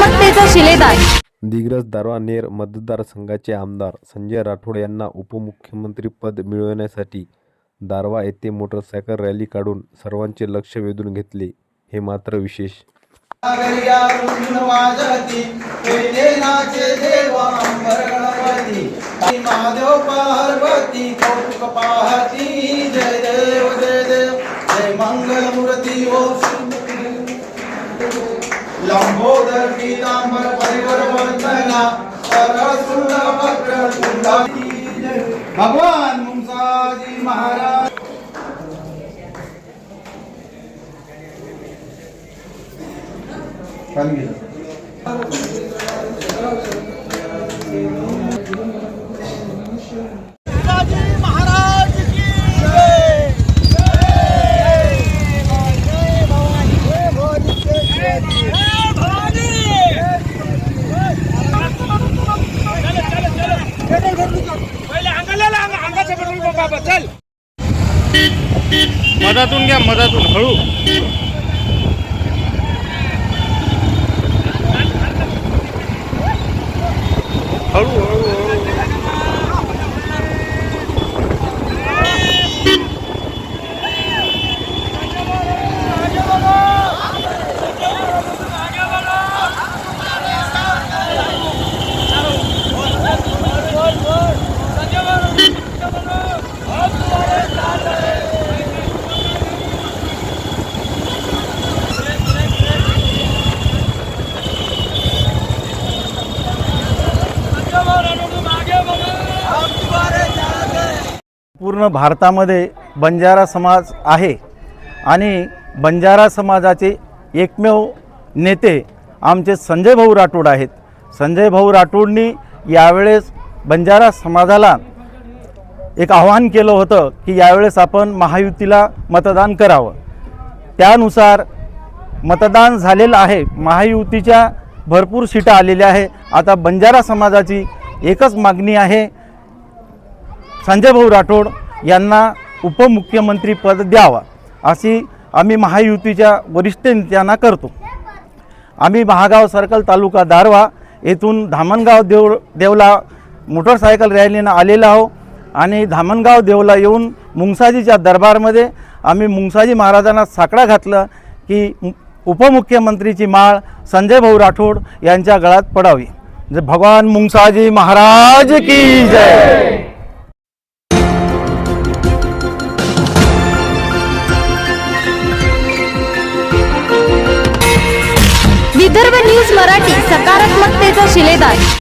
शिलेदार. दिग्रस दारवा नेर मतदारसंघाचे आमदार संजय राठोड यांना उपमुख्यमंत्रीपद मिळवण्यासाठी दारवा येथे मोटरसायकल रॅली काढून सर्वांचे लक्ष वेधून घेतले. हे मात्र विशेष. जय देव जय देव जय मंगल मूर्ती लंबोदर पीतांबर परिवर वंदना सरसुंड वक्र तुंडाती भगवान मुंसाजी महाराज चल. मधातून घ्या मधातून हळू. हळू पूर्ण भारतामध्ये बंजारा समाज आहे आणि बंजारा समाजाचे एकमेव नेते आमचे संजय भाऊ राठोड आहेत. संजय भाऊ राठोडनी यावेळेस बंजारा समाजाला एक आव्हान केलं होतं की यावेळेस आपण महायुतीला मतदान करावं. त्यानुसार मतदान झालेलं आहे. महायुतीच्या भरपूर सीटा आलेल्या आहे. आता बंजारा समाजाची एकच मागणी आहे संजय भाऊ राठोड यांना उपमुख्यमंत्रीपद द्यावा अशी आम्ही महायुतीच्या वरिष्ठ नेत्यांना करतो. आम्ही महागाव सर्कल तालुका दारवा येथून धामणगाव देव देवला मोटरसायकल रॅलीनं आलेलो आहो आणि धामणगाव देवला येऊन मुंगसाजीच्या दरबारमध्ये आम्ही मुंगसाजी महाराजांना साकडा घातलं की उपमुख्यमंत्रीची माळ संजय भाऊ राठोड यांच्या गळ्यात पडावी. भगवान मुंगसाजी महाराज की जय! न्यूज मराठी सकारात्मकतेचा शिलेदार.